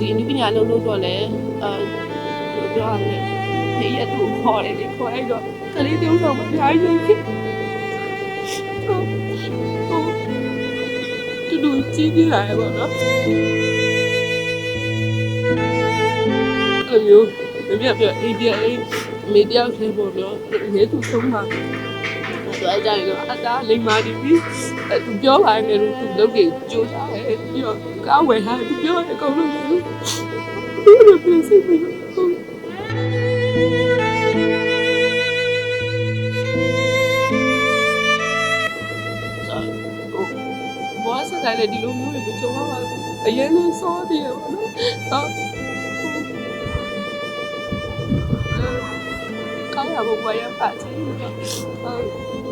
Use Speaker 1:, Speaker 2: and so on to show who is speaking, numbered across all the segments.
Speaker 1: ဒီအနည်းပညာလုံးလို့တော့လဲအဲဘယ်လိုပြောရမလဲဖေးရတူခေါ်တယ်လေခေါ်လိုက်တော့ကလေးတုံးဆောင်မအများကြီးဖြစ်ဟုတ်ဟုတ်တူတူကြီးကြီးလာရပါတော့အဲ့လိုမျိုးမပြပြအေးပြအေးမေတ္တာလေးပေါ့နော်ရေသူဆုံးမှာ ဆိုအကြိုင်တော့အတားလိမ္မာနေပြီအဲသူပြောပါငယ်လို့သူလုပ်ကြကြိုးစားတယ်ပြီးတော့ကားဝယ်ထားသူပြောရအကုန်လုံးဘူးဘယ်လိုဖြစ်စီမလဲဘောစတိုင်းလည်းဒီလိုမျိုးတွေကြုံရပါအရင်ကစောသေးတယ်ပေါ့နော်ကောင်းရဖို့ဘာရပါချင်လဲအဲ့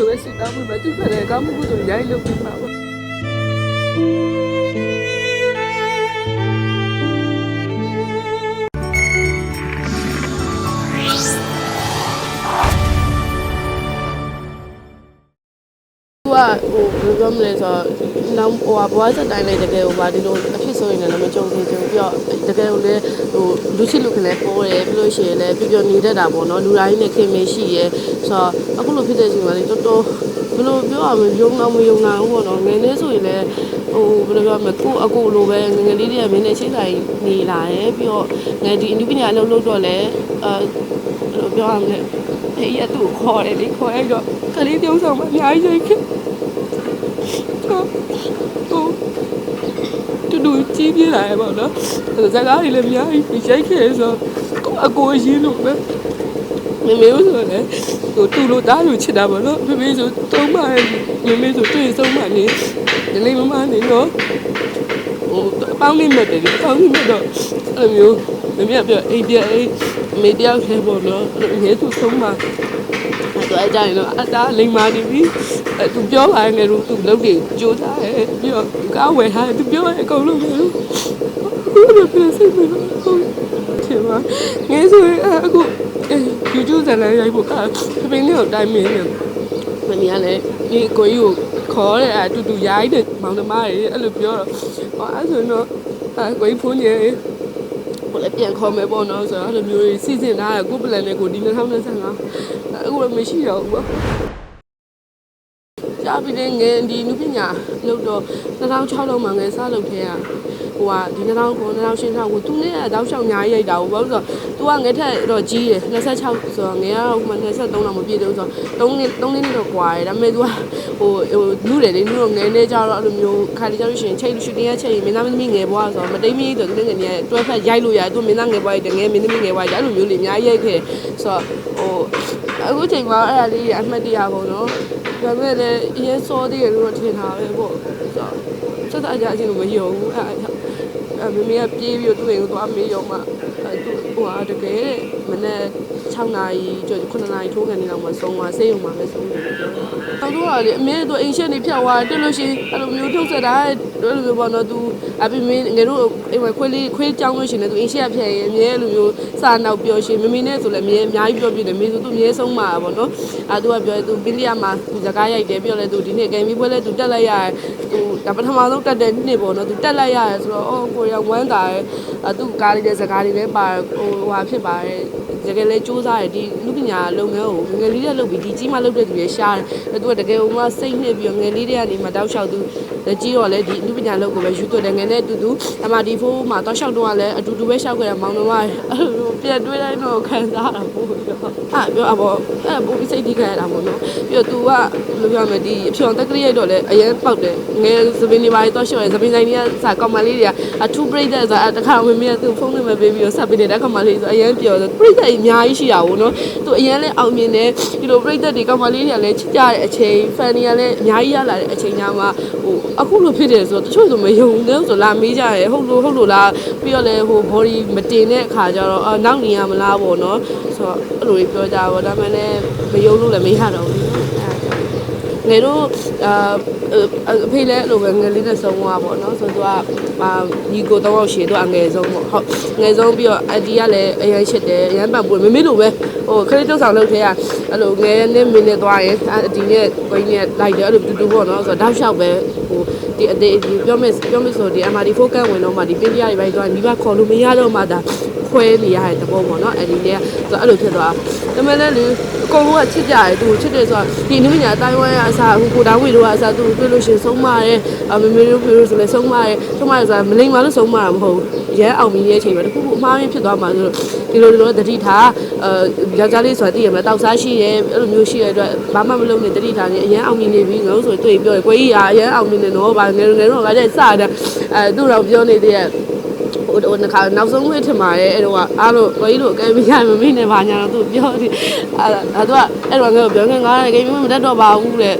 Speaker 1: လိုပဲစစ်သားမှုပဲသူ့ဖက်ကောင်းမှုတို့ရိုင်းလုပ်ပြီးပါပါသူကဟိုဘယ်လိုပြောမလဲဆိုတော့နောက်ဟိုဘွားစတိုင်းလေးတကယ်ဟိုပါဒီလိုအဖြစ် ဆိုရင်လည်းမကြုံသေးဘူးပြီးတော့တကယ်ကိုလည်းဟိုလူချစ်လူခင်လည်းပေါ်တယ်ပြီးလို့ရှိရင်လည်းပြပြနေတတ်တာပေါ့နော်လူတိုင်းနဲ့ခင်မရှိရဲဆိုတော့အခုလိုဖြစ်တဲ့အချိန်မှာလေတော်တော်ဘယ်လိုပြောရမလဲယုံတော့မယုံနိုင်ဘူးပေါ့နော်ငယ်လေးဆိုရင်လည်းဟိုဘယ်လိုပြောမလဲကိုအကိုလိုပဲငယ်ငယ်လေးတွေကမင်းနဲ့ချိတ်ဆိုင်နေလာတယ်ပြီးတော့ငယ်ဒီအနည်းပညာအလုပ်လုပ်တော့လည်းအဲဘယ်လိုပြောရမလဲဖေးရတူခေါ်တယ်လေခေါ်လိုက်တော့ကလေးတုံးဆောင်မအများကြီးဖြစ်ဟုတ်ဟုတ်တူတူ ကြီးပြလာရပါတော့ဇာကားတွေလည်းအများကြီးရိုက်ခဲ့ဆိုတော့အကိုရင်းလို့ပဲမမေတို့ဆိုလည်းဟိုတူလို့တားလို့ချစ်တာပေါ့နော်မမေဆိုသုံးပါမမေဆိုတွေ့ဆုံးပါနေဒီလေးမမနေတော့ဟိုအပေါင်းလေးမဲ့တယ်ဒီအပေါင်းလေးမဲ့တော့အဲ့လိုမျိုးမမေကပြောအိမ်ပြအိမ်မေတယောက်ခဲပေါ့နော်အဲ့လိုရဲသူဆုံးပါ အဲ့တော့အကြိုင်တော့အတားလိမ္မာနေပြီအဲသူပြောပါငယ်လို့သူလုပ်တွေကြိုးစားတယ်ပြီးတော့ကားဝယ်ထားတယ်သူပြောရအကုန်လုံးပဲလို့ဘယ်လိုဖြစ်စိတ်မလို့ဟုတ်ချင်ပါငယ်ဆိုရင်အခု YouTube ဇာတ်လမ်းရိုက်ဖို့ကပင်းလေးကိုတိုင်းမင်းနေမင်းကလည်းဒီကိုကြီးကိုခေါ်တယ်အတူတူရိုက်တယ်မောင်နှမတွေအဲ့လိုပြောတော့ဟောအဲ့ဆိုတော့အဲကိုကြီးဖုန်းကြီးဘယ်လဲပြန်ခေါ်မယ်ပေါ့နော်ဆိုတော့အဲ့လိုမျိုးစီစဉ်ထားတယ်ကိုပလန်နဲ့ကိုဒီ2025 အခုလည်းမရှိတော့ဘူးပေါ့ကြားပြီးတဲ့ငယ်ဒီနုပညာလို့တော့2006လောက်မှငယ်စားလုပ်ခဲ့ရ ကိုကဒီ2000 9000 8000ကိုသူနဲ့တောက်လျှောက်အများကြီးရိုက်တာကိုဘာလို့ဆိုတော့ तू ကငါထက်တော့ကြီးတယ်26ဆိုတော့ငါကတော့မှ23တော့မပြည့်သေးဘူးဆိုတော့3နှစ်3နှစ်တော့ကွာတယ်ဒါပေမဲ့ तू ကဟိုဟိုလူတယ်လေလူတော့ငယ်နေကြတော့အဲ့လိုမျိုးခါတကြလို့ရှိရင်ချိန်လို့ရှိတင်ရချိန်မင်းသားမင်းသမီးငယ်ဘွားဆိုတော့မတိမ်မကြီးဆိုတော့သူငယ်နေရတွဲဖက်ရိုက်လို့ရတယ်သူမင်းသားငယ်ဘွားရိုက်တယ်ငယ်မင်းသမီးငယ်ဘွားရိုက်အဲ့လိုမျိုးလေအများကြီးရိုက်ခဲ့ဆိုတော့ဟိုအခုချိန်မှာအဲ့ဒါလေးအမှတ်တရပေါ့နော်ဒါပေမဲ့လည်းအရင်စောသေးတယ်လို့တော့ထင်တာပဲပေါ့ဆိုတော့စက်တအကြအချင်းကိုမယုံဘူးအဲ့ဒါ မမေကပြေးပြီးတော့သူ့အိမ်ကိုသွားမေးရောမှအဲသူဟိုဟာတကယ်မနေ့ 6နာရီကျော်9နာရီထိုးကန်နေတော့မှဆုံးသွားဆေးရုံမှာပဲဆုံးတယ်ပြောတော့သူကလေအမေတို့အိမ်ရှက်နေဖြတ်သွားတယ်လို့ရှိရင်အဲ့လိုမျိုးထုတ်ဆက်တာအဲ့လိုမျိုးပေါ့နော်သူအပြမင်းငယ်တို့အိမ်မှာခွေးလေးခွေးကြောင်းလို့ရှိရင်လည်းသူအိမ်ရှက်ဖြတ်ရင်အမြဲလိုမျိုးစာနောက်ပြောရှင်မမေနဲ့ဆိုလည်းအမြဲအများကြီးပြောပြတယ်မေဆိုသူအမြဲဆုံးမှာပေါ့နော်အဲသူကပြောသူပင်းလျာမှာသူစကားရိုက်တယ်ပြောလဲသူဒီနေ့ဂိမ်းပြီးပွဲလဲသူတက်လိုက်ရတယ်သူဒါပထမဆုံးတက်တဲ့နေ့ပေါ့နော်သူတက်လိုက်ရတယ်ဆိုတော့အော်ကိုရဝမ်းတာရဲ့အဲသူကားလေးတဲ့စကားလေးလည်းပါဟိုဟာဖြစ်ပါတယ်တကယ်လဲစူးစားတယ်ဒီလူပညာလုပ်ငန်းကိုငယ်လေးတွေလုပ်ပြီးဒီကြီးမှလုပ်တဲ့သူတွေရှားတယ်သူကတကယ်ဟိုမှစိတ်နှစ်ပြီးတော့ငယ်လေးတွေကနေမှတောက်လျှောက်သူကြီးတော့လဲဒီလူပညာလုပ်ကိုပဲယူသွတ်တယ်ငယ်နဲ့အတူတူအမဒီဖိုးမှာတောက်လျှောက်တော့ကလည်းအတူတူပဲရှောက်ကြတယ်မောင်နှမအဲ့လိုပြန်တွေးတိုင်းတော့ခံစားတာပို့ပြီးတော့အာပြောအဘောအဲ့ပို့ပြီးစိတ်ထိခိုက်ရတာပေါ့နော်ပြီးတော့ तू ကဘယ်လိုပြောမလဲဒီအဖြောင်တက်ကလေးရိုက်တော့လဲအရင်ပောက်တယ်ငယ်သပင်းတွေပါတော့ရှော့ရသပင်းဆိုင်တွေကစာကောင်မလေးတွေကအထူးပြိတဲ့ဆိုတခါမမေကသူ့ဖုန်းနံပါတ်ပေးပြီးတော့ဆက်ပေးတယ်တခါမလေးဆိုအရင်ပြောတယ်ပြိတဲ့အများကြီးရှိတာပေါ့နော်သူအရင်လဲအောင်မြင်တယ်ဒီလိုပြိတဲ့တွေကောင်မလေးတွေကလည်းချစ်ကြတဲ့အချိန်ဖန်တွေကလည်းအများကြီးရလာတဲ့အချိန်ညမှာဟိုအခုလိုဖြစ်တယ်ဆိုတော့တချို့ဆိုမယုံဘူးဆိုလာမေးကြရဲဟုတ်လို့ဟုတ်လို့လားပြီးတော့လဲဟို body မတင်တဲ့အခါကျတော့အော်နောက်နေရမလားပေါ့နော်ဆိုတော့အဲ့လိုပြောကြပါဒါမှလည်းမယုံလို့လည်းမရတော့ဘူးအဲ့ဒါကြော င့်ငယ်တို့အာအဖေလည်းအဲ့လိုပဲငယ်လေးနဲ့ဆုံးသွားပါတော့ဆိုတော့သူကအာညီကိုတော့ရှည်သူကအငယ်ဆုံးပေါ့ဟုတ်ငယ်ဆုံးပြီးတော့အဒီကလည်းအရန်ရှစ်တယ်အရန်ပန်ပွေမမေလိုပဲဟဟိုခရစ်တုတ်ဆောင်လုပ်ထဲကအဲ့လိုငယ်နဲ့မင်းနဲ့သွားရင်ဒီနဲ့ကိုင်းနဲ့လိုက်တယ်အဲ့လိုတူတူပေါ့နော်ဆိုတော့တောက်လျှောက်ပဲဟိုဒီအသေးပြောမယ်ပြောမယ်ဆိုဒီ MRD4 ကန်ဝင်တော့မှဒီပင်းပြရတွေပိုင်းသွားမိဘခေါ်လို့မရတော့မှဒါခွဲနေရတဲ့သဘောပေါ့နော်အဲ့ဒီလေဆိုတော့အဲ့လိုဖြစ်သွားဒါမှလည်းလေအကုန်လုံးကချစ်ကြတယ်သူချစ်တယ်ဆိုတော့ဒီနုပညာအတိုင်းဝိုင်းကအစားဟိုကိုတောင်းဝေတို့ကအစားသူတွေ့လို့ရှိရင်ဆုံးမရဲအမေမေတို့ဖေတို့ဆိုလည်းဆုံးမရဲဆုံးမရဲဆိုတာမလိမ္မာလို့ဆုံးမတာမဟုတ်ဘူးရဲအောင်မြင်ရဲ့အချိန်မှာတခုခုအမှားရင်းဖြစ်သွားမှဆိုတော့ဒီလိုဒီလိုတတိထားအဲယောက်ျားလေးဆိုတာသိရမယ်တောက်စားရှိရဲအဲ့လိုမျိုးရှိရတဲ့အတွက်ဘာမှမလုပ်နဲ့တတိထားနေအရင်အောင်မြင်နေပြီငါတို့ဆိုတွေ့ပြောတယ်ကိုကြီးကအရင်အောင်မြင်နေတော့ဗာငယ်ငယ်တော့ကလည်းစတယ်အဲသူ့တော့ပြောနေသေးရဲ့ ဟိုဟိုနှစ်ခါနောက်ဆုံးဝေးထင်ပါတယ်အဲ့တော့အားလို့ကိုကြီးတို့အကဲမရမမိနဲ့ပါညာတော့သူပြောတယ်အဲ့ဒါသူကအဲ့တော့ငါပြောငယ်ငါလည်းကိမမတက်တော့ပါဘူးတဲ့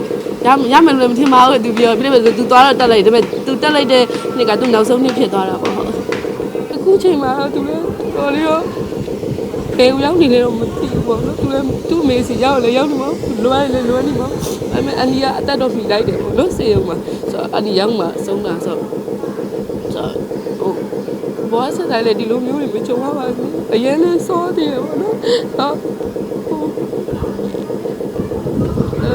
Speaker 1: ရရမယ်လို့မထင်ပါဘူးသူပြောပြည့်ပဲသူသွားတော့တက်လိုက်ဒါပေမဲ့သူတက်လိုက်တဲ့နေ့ကသူနောက်ဆုံးနေ့ဖြစ်သွားတာပေါ့ဟုတ်အခုချိန်မှာသူလည်းတော်လေးရောဘယ်ရောက်နေလဲတော့မသိဘူးပေါ့နော်သူလည်းသူ့မေစီရောက်လေရောက်နေမှာလွယ်လေလွယ်နေမှာအဲ့မဲ့အန်ဒီကအတက်တော့မိလိုက်တယ်ပေါ့နော်စေရုံမှာဆိုတော့အန်ဒီရောက်မှာဆုံးတာဆိုဆိုဟို ဘောဆက်တိုင်းလည်းဒီလိုမျိုးတွေမကြုံရပါဘူးအရင်လည်းစောသေးတယ်ပေါ့နော်ဟုတ်ဟိုအဲ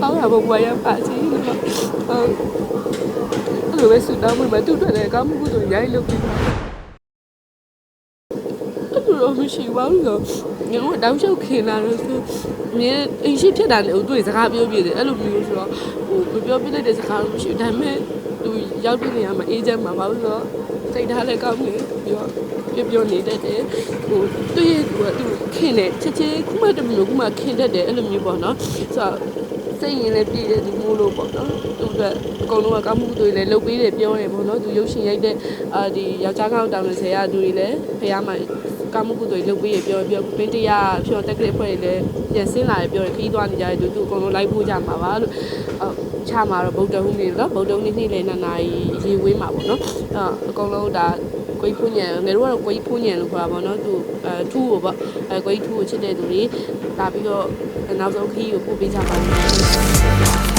Speaker 1: ကောင်းရဖို့ဘွားရပါစီလို့ဟုတ်အဲ့လိုပဲဆူတောင်းမှုမှာတူတယ်လည်းကောင်းမှုကိုရိုက်လုပ်ပြီး အဲ့လိုမရှိပါဘူးဆိုငါတို့တောင်းလျှောက်ခင်လာတော့ဆိုမြင်အရှိဖြစ်တာလည်းသူ့စကားပြောပြတယ်အဲ့လိုမျိုးဆိုတော့ဟိုမပြောပြလိုက်တဲ့စကားတော့မရှိဘူးဒါပေမဲ့သူရောက်တဲ့နေရာမှာအေးချမ်းမှာပါလို့ဆိုတော့စိတ်ထားလည်းကောင်းတယ်ပြီးတော့ပြပြနေတတ်တယ်ဟိုသူ့ရဲ့ဟိုသူခင်တယ်ချက်ချင်းခုမှတမလို့ခုမှခင်တတ်တယ်အဲ့လိုမျိုးပေါ့နော်ဆိုတော့ စိတ်ရင်လည်းပြည့်တယ်ဒီမိုးလို့ပေါ့နော်သူကအကုန်လုံးကကောင်းမှုတွေလည်းလုပ်ပေးတယ်ပြောတယ်ပေါ့နော်သူရုပ်ရှင်ရိုက်တဲ့အာဒီယောက်ျားကောင်းတောင်30ရာသူတွေလည်းဖះမှာကောင်းမှုတွေလုပ်ပေးရပြောပြောပင်းတရားဖြောတက်ကလေးဖွဲ့တွေလည်းပြန်ဆင်းလာရပြောတယ်ခီးသွားနေကြတယ်သူသူအကုန်လုံးလိုက်ဖို့ကြမှာပါလို့အော်ချမှာတော့ဗုဒ္ဓဟူးနေတော့ဗုဒ္ဓဟူးနေ့နေ့လည်းနှစ်နာရီရေဝေးမှာပေါ့နော်အဲ့အကုန်လုံးဒါ ကိုကြီးဖူးညံငယ်တို့ကတော့ကိုကြီးဖူးညံလို့ခေါ်တာပေါ့နော်သူအဲထူးကိုပေါ့အဲကိုကြီးထူးကိုချစ်တဲ့သူတွေလာပြီးတော့နောက်ဆုံးခီးကိုပို့ပေးကြပါမယ်